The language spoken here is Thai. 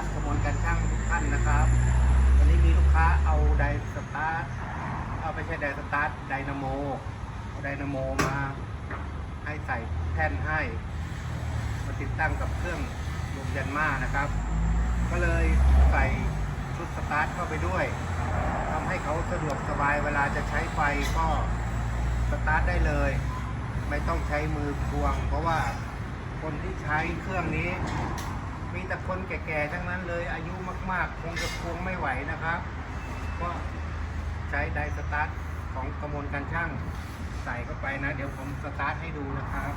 านกระมวลการช่างทุกท่านนะครับ วันนี้มีลูกค้าเอาไดสตาร์ทเอาไม่ใช่ไดสตาร์ทไดนาโมอาไดนาโมมาให้ใส่แท่นให้มาติดตั้งกับเครื่องลมยันมานะครับ ก็เลยใส่ชุดสตาร์ทเข้าไปด้วยทำให้เขาสะดวกสบายเวลาจะใช้ไฟก็สตาร์ทได้เลย ไม่ต้องใช้มือควง เพราะว่าคนที่ใช้เครื่องนี้ คนแก่ๆทั้งนั้นเลย อายุมากๆ คงจะควงไม่ไหวนะครับ ก็ใช้ไดสตาร์ทของกระมวลการช่างใส่เข้าไปนะ เดี๋ยวผมสตาร์ทให้ดูนะครับ